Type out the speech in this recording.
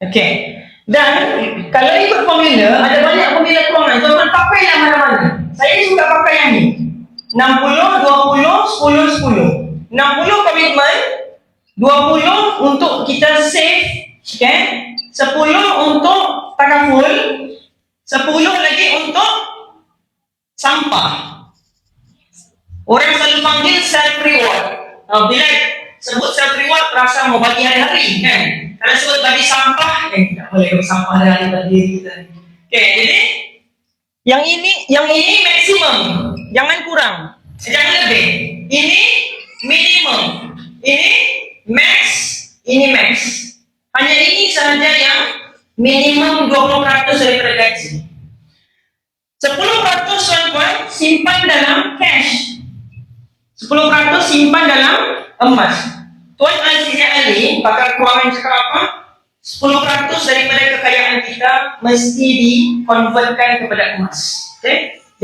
Okey. Dan kalau ikut formula, ada banyak formula kewangan. Tuan-tuan pakailah mana-mana. Saya suka pakai yang ni. 60, 20, 10, 10. 60 komitmen, 20 untuk kita save, okay? 10 untuk takaful, 10 lagi untuk sampah. Orang selalu panggil self reward. Uh, bila sebut self reward rasa mau bagi hari-hari kan. Kalau sebut bagi sampah, eh tak boleh bagi sampah hari-hari bagi kita. Okay, jadi yang ini yang ini maksimum, jangan kurang, jangan lebih. Ini minimum, ini max, ini max. Hanya ini sahaja yang minimum 20% daripada gaji. 10% tuan-tuan simpan dalam cash. 10% simpan dalam emas. Tuan Aziz Ali, pakar kewangan cakap apa? 10% daripada kekayaan kita mesti dikonvertkan kepada emas. Okay?